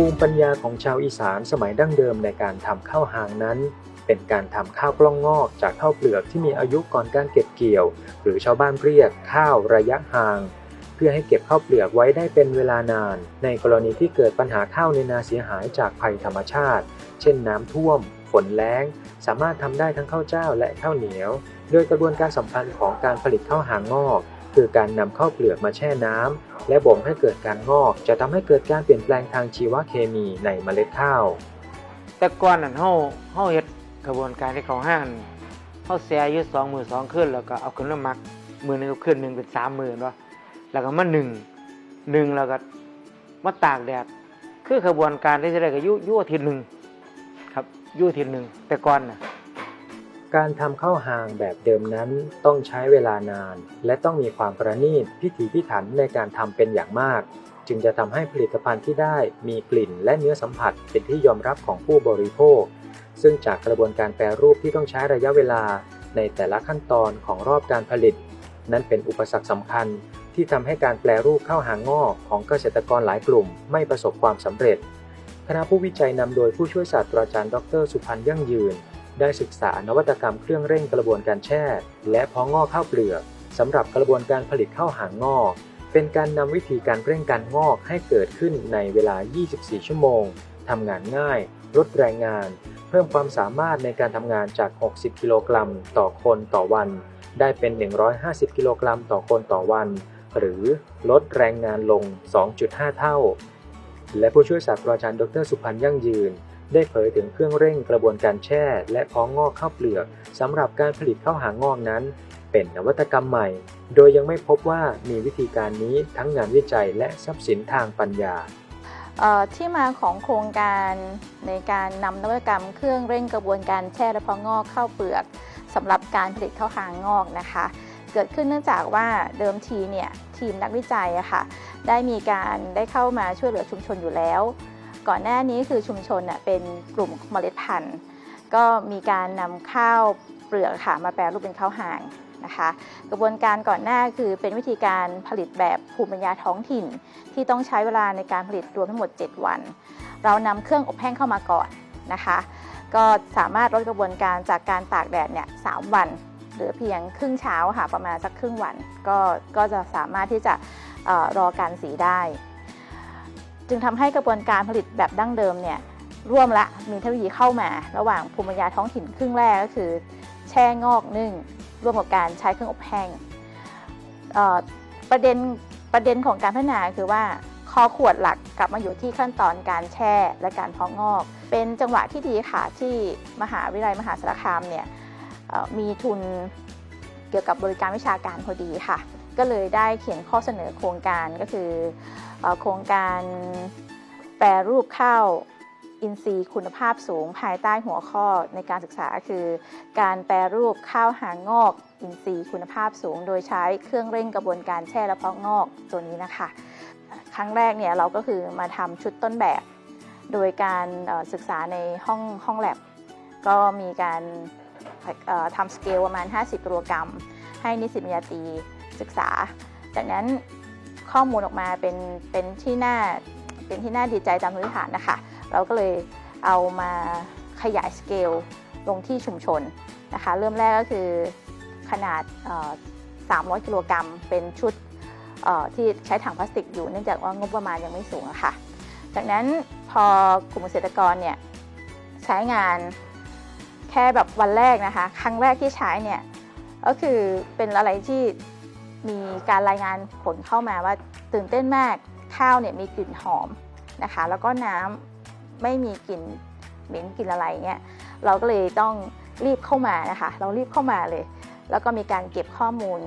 ภูมิปัญญาของชาวอีสานสมัยดั้งเดิมในการทำข้าวหางนั้น เป็นการทำข้าวกล้องงอกจากข้าวเปลือกที่มีอายุก่อนการเก็บเกี่ยว หรือชาวบ้านเรียกข้าวระยะห่าง เพื่อให้เก็บข้าวเปลือกไว้ได้เป็นเวลานาน ในกรณีที่เกิดปัญหาข้าวในนาเสียหายจากภัยธรรมชาติ เช่นน้ำท่วม ฝนแล้ง สามารถทำได้ทั้งข้าวเจ้าและข้าวเหนียว โดยกระบวนการสำคัญของการผลิตข้าวหางงอก คือการนำข้าวเปลือกมาแช่น้ำ และบ่มให้เกิดการงอกจะทำให้เกิดการเปลี่ยนแปลงทางชีวเคมีในเมล็ดข้าว แต่ก่อนนั่นเฮาเฮาเฮ็ดกระบวนการที่เขาห้างเฮาแช่อยู่2มือ2คืนแล้วก็เอาขึ้นมาหมักมือนึงกับคืนหนึงเป็น3มือเนาะแล้วก็มานึ่งนึ่งแล้วก็มาตากแดดคือกระบวนการที่จะได้ก็อยู่อยู่อาทิตย์หนึงครับอยู่อาทิตย์หนึงแต่ก่อนน่ะ การทำข้าวหางแบบเดิมนั้นต้องใช้เวลานาน และต้องมีความประณีตพิถีพิถันในการทำเป็นอย่างมาก จึงจะทำให้ผลิตภัณฑ์ที่ได้มีกลิ่นและเนื้อสัมผัสเป็นที่ยอมรับของผู้บริโภค ซึ่งจากกระบวนการแปรรูปที่ต้องใช้ระยะเวลาในแต่ละขั้นตอนของรอบการผลิต นั้นเป็นอุปสรรคสำคัญที่ทำให้การแปรรูปข้าวหางงอกของเกษตรกรหลายกลุ่ม ไม่ประสบความสำเร็จคณะผู้วิจัยนำโดยผู้ช่วยศาสตราจารย์ ดร สุพันธ์ยั่งยืน ได้ศึกษานวัตกรรมเครื่องเร่งกระบวนการแช่ และเพาะงอกข้าวเปลือกสำหรับกระบวนการผลิตข้าวหางงอกเป็นการนำวิธีการเร่งการงอกให้เกิดขึ้นในเวลา 24 ชั่วโมงทำงานง่าย ลดแรงงาน เพิ่มความสามารถในการทำงานจาก 60 กิโลกรัมต่อคนต่อวัน ได้เป็น 150 กิโลกรัมต่อคนต่อวัน หรือลดแรงงานลง 2.5 เท่า และผู้ช่วยศาสตราจารย์ดรสุพันธ์ยั่งยืน ได้เผยถึงเครื่องเร่งกระบวนการแช่ และเพาะงอกข้าวเปลือกสำหรับการผลิตข้าวหางงอกนั้น เป็นนวัตกรรมใหม่ โดยยังไม่พบว่ามีวิธีการนี้ทั้งงานวิจัยและทรัพย์สินทางปัญญาที่มาของโครงการในการนำนวัตกรรมเครื่องเร่งกระบวนการแช่และเพาะงอกข้าวเปลือกสำหรับการผลิตข้าวหางงอกนะคะ เกิดขึ้นเนื่องจากว่าเดิมทีเนี่ยทีมนักวิจัยอะค่ะได้มีการได้เข้ามาช่วยเหลือชุมชนอยู่แล้ว ก่อนหน้านี้คือชุมชนเป็นกลุ่มเมล็ดพันธุ์ ก็มีการนำข้าวเปลือกค่ะมาแปรรูปเป็นข้าวหางนะคะกระบวนการก่อนหน้าคือเป็นวิธีการผลิตแบบภูมิปัญญาท้องถิ่น ที่ต้องใช้เวลาในการผลิตรวมทั้งหมด 7 วัน เรานำเครื่องอบแห้งเข้ามาก่อนนะคะ ก็สามารถลดกระบวนการจากการตากแดดเนี่ยสวันเหลือเพียงครึ่งเช้าค่ะประมาณสักครึ่งวัน ก็ก็จะสามารถที่จะออรอการสีได้ จึงทำให้กระบวนการผลิตแบบดั้งเดิมเนี่ยร่วมละมีเทคโนโลยีเข้ามา ระหว่างภูมิปัญญาท้องถิ่นครึ่งแรกก็คือ แช่งอกนึ่งร่วมกับการใช้เครื่องอบแห้งประเด็นประเด็นของการพัฒนาคือว่าคอขวดหลักกลับมาอยู่ที่ขั้นตอนการแช่และการเพาะงอก เป็นจังหวะที่ดีค่ะที่มหาวิทยาลัยมหาสารคามเนี่ยมีทุนเกี่ยวกับบริการวิชาการพอดีค่ะ ก็เลยได้เขียนข้อเสนอโครงการก็คืออโครงการแปรรูปข้าวอินทรีย์คุณภาพสูงภายใต้หัวข้อในการศึกษาคือ การแปรรูปข้าวหางงอก อินทรีย์คุณภาพสูง โดยใช้เครื่องเร่งกระบวนการแช่และเพาะงอกตัวนี้นะคะ ครั้งแรกเนี่ยเราก็คือมาทำชุดต้นแบบ โดยการศึกษาในห้องห้องแลบก็มีการทำสเกลประมาณ 50กิโลกรัมให้นิสิตปริญญาตรี ศึกษา จากนั้นข้อมูลออกมาเป็นเป็นที่น่าเป็นที่น่าดีใจตามพื้นฐานนะคะ เราก็เลยเอามาขยายสเกลลงที่ชุมชนนะคะ เริ่มแรกก็คือขนาด 300 กิโลกรัมเป็นชุดที่ใช้ถังพลาสติกอยู่เนื่องจากว่างบประมาณยังไม่สูงะค่ะ จากนั้นพอกลุ่มเกษตรกรเนี่ยใช้งานแค่แบบวันแรกนะคะ ครั้งแรกที่ใช้เนี่ยก็คือเป็นอะไรที่ มีการรายงานผลเข้ามาว่าตื่นเต้นมากข้าวเนี่ยมีกลิ่นหอมนะคะ แล้วก็น้ำไม่มีกลิ่นเหม็นกลิ่นอะไรเงี้ยเราก็เลยต้องรีบเข้ามานะคะ เรารีบเข้ามาเลย แล้วก็มีการเก็บข้อมูล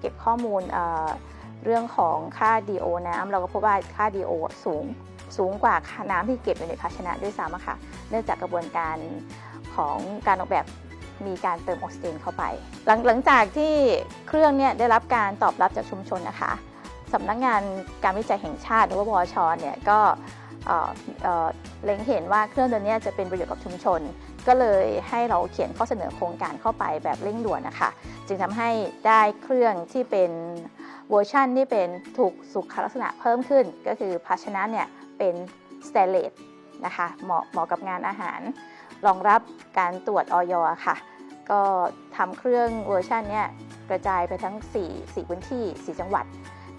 เก็บข้อมูลเเรื่องของค่า DO น้ำเราก็พบว่าค่า DO สูงสูงกว่าน้ำที่เก็บอยู่ในภาชนะด้วยซ้ำค่ะ เนื่องจากกระบวนการของการออกแบบ มีการเติมออกซิเจนเข้าไป หลังหลังจากที่เครื่องเนี่ยได้รับการตอบรับจากชุมชนนะคะสำนักงานการวิจัยแห่งชาติหรือว่าบชเนี่ยก็เล็งเห็นว่าเครื่องตัวนี้จะเป็นประโยชน์กับชุมชน ก็เลยให้เราเขียนข้อเสนอโครงการเข้าไปแบบเร่งด่วนนะคะ จึงทำให้ได้เครื่องที่เป็นเวอร์ชั่นที่เป็นถูกสุขลักษณะเพิ่มขึ้น ก็คือภาชนะเนี่ยเป็นสเตเลตนะคะเหมาะเหมาะกับงานอาหาร รองรับการตรวจออยค่ะ ก็ทำเครื่องเวอร์ชันเนี้ยกระจายไปทั้ง 4 4พื้นที่ 4 จังหวัด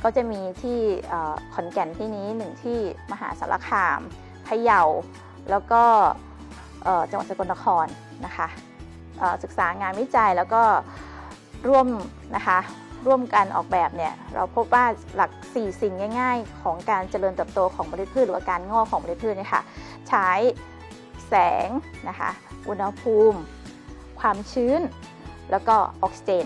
ก็จะมีที่ขอนแก่นที่นี้หนึ่งที่มหาสารคามพะเยา แล้วก็จังหวัดสกลนครนะคะศึกษางานวิจัยแล้วก็ร่วมนะคะร่วมกันออกแบบเนี่ยเราพบว่าหลัก 4 สิ่งง่าย ๆ ของการเจริญเติบโตของเมล็ดพืชหรือว่าการงอกของเมล็ดพืชเนี่ยค่ะใช้ แสงนะคะ อุณหภูมิ ความชื้น แล้วก็ออกซิเจน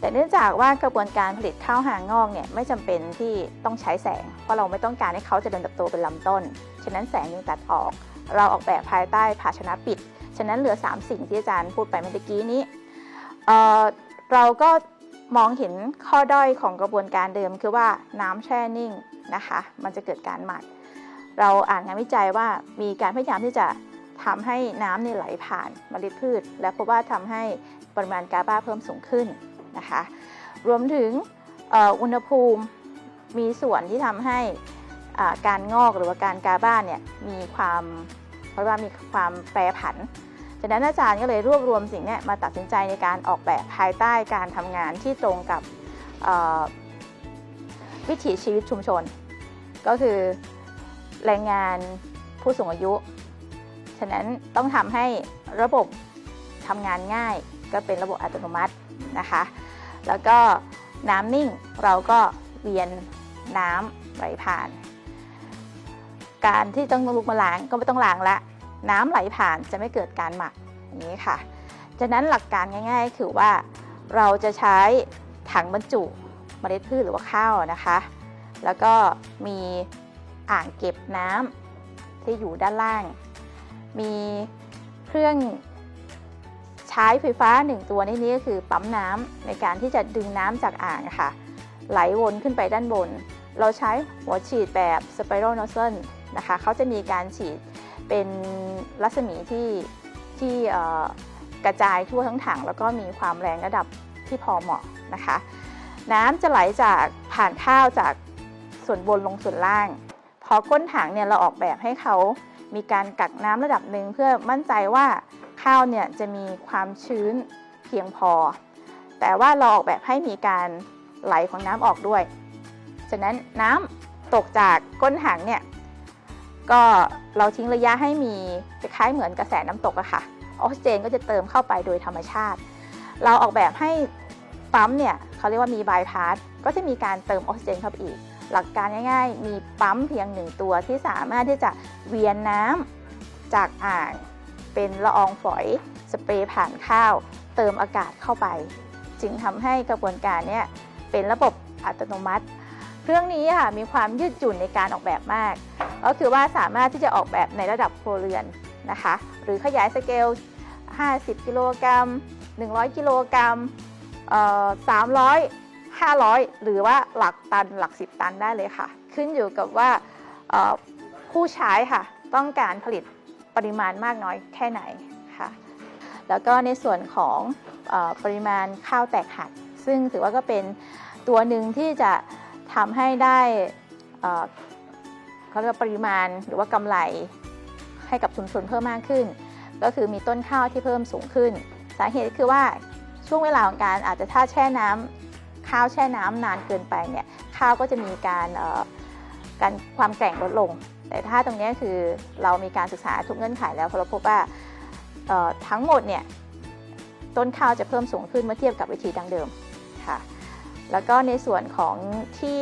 แต่เนื่องจากว่ากระบวนการผลิตข้าวหางอกเนี่ยไม่จำเป็นที่ต้องใช้แสง เพราะเราไม่ต้องการให้เขาเจริญเติบโตเป็นลำต้น ฉะนั้นแสงยังตัดออก เราออกแบบภายใต้ภาชนะปิด ฉะนั้นเหลือ 3 สิ่งที่อาจารย์พูดไปเมื่อกี้นี้เเราก็มองเห็นข้อด้อยของกระบวนการเดิมคือว่าน้ำแช่นิ่งนะคะ มันจะเกิดการหมัก เราอ่านงานวิจัยว่ามีการพยายามที่จะทำให้น้ำเนี่ยไหลผ่านเมล็ดพืช และพบว่าทำให้ปริมาณกาบาเพิ่มสูงขึ้นนะคะ รวมถึงอุณหภูมิมีส่วนที่ทำให้การงอกหรือว่าการกาบ้าเนี่ยมีความเพราะว่ามีความแปรผันจากนั้นอาจารย์ก็เลยรวบรวมสิ่งนี้มาตัดสินใจในการออกแบบภายใต้การทำงานที่ตรงกับวิถีชีวิตชุมชน ก็คือ แรงงานผู้สูงอายุ ฉะนั้นต้องทำให้ระบบทำงานง่ายก็เป็นระบบอัตโนมัตินะคะ แล้วก็น้ำนิ่งเราก็เวียนน้ำไหลผ่าน การที่ต้องลุกมาล้างก็ไม่ต้องล้างละ น้ำไหลผ่านจะไม่เกิดการหมักอย่างนี้ค่ะ ฉะนั้นหลักการง่าย ๆ คือว่าเราจะใช้ถังบรรจุเมล็ดพืชหรือว่าข้าวนะคะ แล้วก็มี อ่างเก็บน้ำที่อยู่ด้านล่าง มีเครื่องใช้ไฟฟ้าหนึ่งตัวในนี้ก็คือปั๊มน้ำในการที่จะดึงน้ำจากอ่างค่ะ ไหลวนขึ้นไปด้านบน เราใช้หัวฉีดแบบ spiral nozzle นะคะเขาจะมีการฉีดเป็นรัศมีที่ที่กระจายทั่วทั้งถัง แล้วก็มีความแรงระดับที่พอเหมาะนะคะ น้ำจะไหลจากผ่านข้าวจากส่วนบนลงส่วนล่าง อก้นถังเนี่ยเราออกแบบให้เขามีการกักน้ำระดับหนึ่งเพื่อมั่นใจว่าข้าวเนี่ยจะมีความชื้นเพียงพอ แต่ว่าเราออกแบบให้มีการไหลของน้ำออกด้วย ฉะนั้นน้ำตกจากก้นถังเนี่ยก็เราทิ้งระยะให้มีคล้ายเหมือนกระแสน้ำตกอะค่ะออกซิเจนก็จะเติมเข้าไปโดยธรรมชาติ เราออกแบบให้ปั๊มเนี่ยเขาเรียกว่ามีบายพาสก็จะมีการเติมออกซิเจนเข้าไปอีก หลักการง่าย ๆ มีปั๊มเพียงหนึ่งตัวที่สามารถที่จะเวียนน้ำจากอ่างเป็นละอองฝอยสเปรย์ผ่านข้าว เติมอากาศเข้าไป จึงทำให้กระบวนการนี้เป็นระบบอัตโนมัติ เครื่องนี้ค่ะมีความยืดหยุ่นในการออกแบบมาก ก็คือว่าสามารถที่จะออกแบบในระดับโครเรือนนะคะ หรือขยายสเกล 50 กิโลกรัม 100 กิโลกรัม300 500 หรือว่าหลักตันหลัก 10 ตันได้เลยค่ะ ขึ้นอยู่กับว่าผู้ใช้ค่ะ ต้องการผลิตปริมาณมากน้อยแค่ไหนค่ะ แล้วก็ในส่วนของอปริมาณข้าวแตกหัก ซึ่งถือว่าก็เป็นตัวหนึ่งที่จะทำให้ได้เขาเรียกว่าปริมาณหรือว่ากำไรให้กับชุมชนเพิ่มมากขึ้น ก็คือมีต้นข้าวที่เพิ่มสูงขึ้น สาเหตุคือว่าช่วงเวลาของการอาจจะถ้าแช่น้ำ ข้าวแช่น้ำนานเกินไปเนี่ยข้าวก็จะมีการการความแกร่งลดลง แต่ถ้าตรงนี้คือเรามีการศึกษาทุกเงื่อนไขแล้วเราพบว่าทั้งหมดเนี่ยต้นข้าวจะเพิ่มสูงขึ้นเมื่อเทียบกับวิธีดั้งเดิมค่ะแล้วก็ในส่วนของที่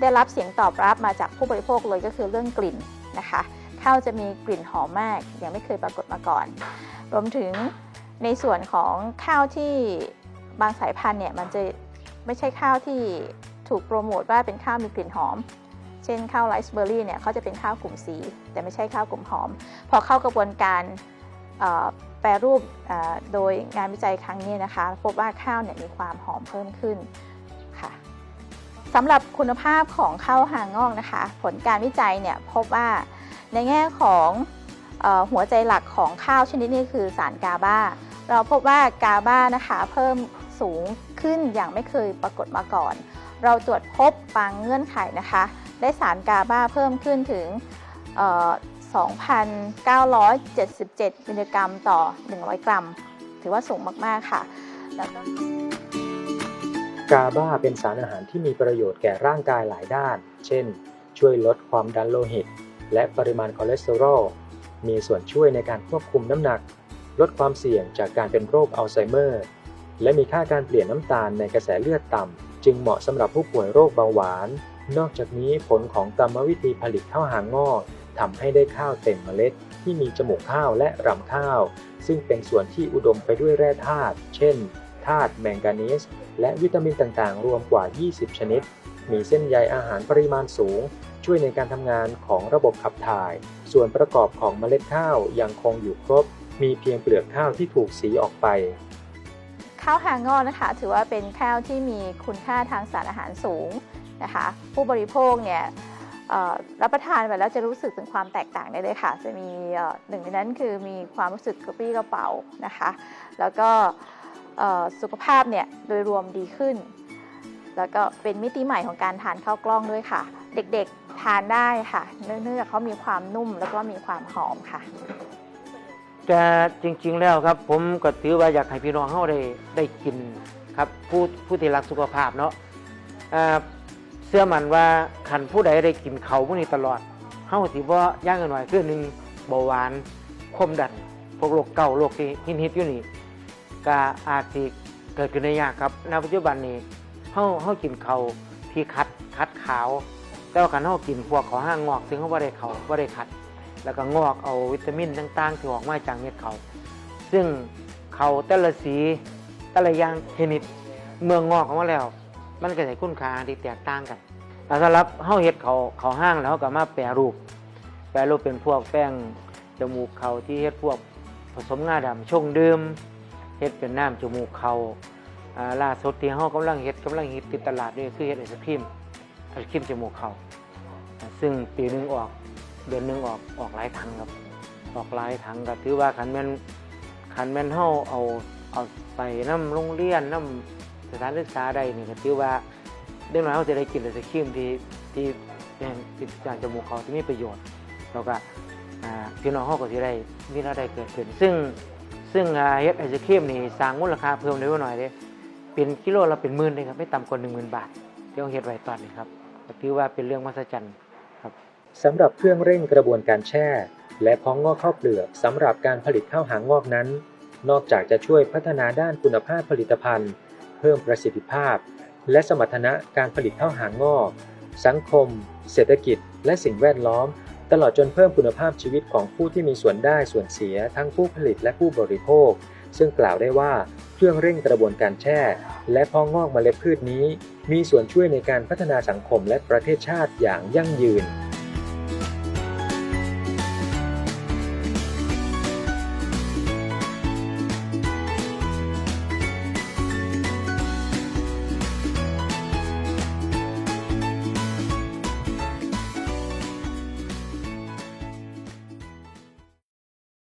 ได้รับเสียงตอบรับมาจากผู้บริโภคเลยก็คือเรื่องกลิ่นนะคะข้าวจะมีกลิ่นหอมมากยังไม่เคยปรากฏมาก่อน รวมถึงในส่วนของข้าวที่บางสายพันธุ์เนี่ยมันจะ ไม่ใช่ข้าวที่ถูกโปรโมทว่าเป็นข้าวมีกลิ่นหอม เช่นข้าวไรซ์เบอร์รี่เนี่ยเขาจะเป็นข้าวกลุ่มสี แต่ไม่ใช่ข้าวกลุ่มหอม พอเข้ากระบวนการแปรรูปโดยงานวิจัยครั้งนี้นะคะ พบว่าข้าวเนี่ยมีความหอมเพิ่มขึ้นค่ะสำหรับคุณภาพของข้าวหางงอกนะคะ ผลการวิจัยเนี่ยพบว่าในแง่ของอหัวใจหลักของข้าวชนิดนี้คือสารกาบาเราพบว่ากาบานะคะเพิ่มสูง ขึ้นอย่างไม่เคยปรากฏมาก่อน เราตรวจพบบางเงื่อนไขนะคะ ได้สารกาบาเพิ่มขึ้นถึง 2,977 มิลลิกรัมต่อ 100 กรัม ถือว่าสูงมากๆค่ะแล้วก็กาบาเป็นสารอาหารที่มีประโยชน์แก่ร่างกายหลายด้าน เช่น ช่วยลดความดันโลหิต และปริมาณคอเลสเตอรอล มีส่วนช่วยในการควบคุมน้ำหนัก ลดความเสี่ยงจากการเป็นโรคอัลไซเมอร์ และมีค่าการเปลี่ยนน้ำตาลในกระแสเลือดต่ำ จึงเหมาะสำหรับผู้ป่วยโรคเบาหวาน นอกจากนี้ผลของกรรมวิธีผลิตข้าวหางงอกทำให้ได้ข้าวเต็มเมล็ด ที่มีจมูกข้าวและรำข้าว ซึ่งเป็นส่วนที่อุดมไปด้วยแร่ธาตุเช่นธาตุแมงกานีสและวิตามินต่างๆ รวมกว่า 20 ชนิด มีเส้นใยอาหารปริมาณสูง ช่วยในการทำงานของระบบขับถ่าย ส่วนประกอบของเมล็ดข้าวยังคงอยู่ครบ มีเพียงเปลือกข้าวที่ถูกสีออกไป ข้าวหางงอกนะคะ ถือว่าเป็นข้าวที่มีคุณค่าทางสารอาหารสูงนะคะ ผู้บริโภคเนี่ยรับประทานไปแล้วจะรู้สึกถึงความแตกต่างได้เลยค่ะ จะมีหนึ่งในนั้นคือมีความรู้สึกกระปรี้กระเป๋านะคะ แล้วก็สุขภาพเนี่ยโดยรวมดีขึ้น แล้วก็เป็นมิติใหม่ของการทานข้าวกล้องด้วยค่ะ เด็กๆทานได้ค่ะ เนื่องจากเขามีความนุ่มแล้วก็มีความหอมค่ะ แต่จริง ๆ แล้วครับ ผมก็ถือว่าอยากให้พี่น้องเขาได้ได้กินครับผู้ผู้ที่รักสุขภาพเนาะอ่าเสื้อมันว่าขันผู้ใดได้กินเขาพวกนี้ตลอดเฮาสิบ่ย่างกันหน่อยคือหนึ่งเบาหวานความดันพวกโรคเก่าโรคที่ฮิตๆอยู่นี่ก็อาจสิเกิดขึ้นได้ยากครับณปัจจุบันนี้เฮาเฮากินเขาที่คัดคัดขาว แต่ว่าคันเฮากินพวกเขาห้างงอก ซึ่งเขาบ่ได้เขาบ่ได้คัด แล้วก็งอกเอาวิตามินต่างๆ ที่ออกมาจากเม็ดเขาซึ่งเขาแต่ละสีแต่ละอย่างชนิดเมืองงอกออกมาแล้ว มันก็ใส่คุณค่าที่แตกต่างกันแต่สำหรับเฮาเฮ็ดเขาเขาห้างแล้วก็มาแปรรูป แปรรูปเป็นพวกแป้งจมูกเขาที่เฮ็ดพวกผสมงาดำชงดื่มเฮ็ดเป็นน้ำจมูกเขาอ่าล่าสุดที่เฮากำลังเฮ็ดกำลังฮิตติดตลาดนี่คือเฮ็ดไอศครีมไอศครีมจมูกเขาซึ่งปีนึงออก เดือนหนึ่งออกออกหลายถังครับ ออกหลายถังก็ถือว่าขันแม่นขันแม่นเฮาเอาเอาไปน้ำโรงเรียนน้ำสถานศึกษาใดนี่ก็ถือว่าเด็กน้อยเขาจะได้กินไอศครีมที่ที่เป็นติดจากจมูกเขาที่มีประโยชน์แล้วก็อ่าพี่น้องเขาก็จะได้มีรายได้เกิดขึ้น ซึ่งซึ่งเฮ็ดไอศครีมนี่สร้างมูลค่าเพิ่มได้หน่อยเด้เป็นกิโลละเป็นหมื่นเลยครับไม่ต่ำกว่าหนึ่งหมื่นบาทที่เขาเฮ็ดไว้ตอนนี้ครับถือว่าเป็นเรื่องมหัศจรรย์ครับ สำหรับเครื่องเร่งกระบวนการแช่ และเพาะงอกข้าวเปลือกสำหรับการผลิตข้าวหางงอกนั้น นอกจากจะช่วยพัฒนาด้านคุณภาพผลิตภัณฑ์ เพิ่มประสิทธิภาพ และสมรรถนะการผลิตข้าวหางงอก สังคม เศรษฐกิจ และสิ่งแวดล้อม ตลอดจนเพิ่มคุณภาพชีวิตของผู้ที่มีส่วนได้ส่วนเสียทั้งผู้ผลิตและผู้บริโภค ซึ่งกล่าวได้ว่าเครื่องเร่งกระบวนการแช่ และพาะงอกเมล็ดพืชนี้ มีส่วนช่วยในการพัฒนาสังคมและประเทศชาติอย่างยั่งยืน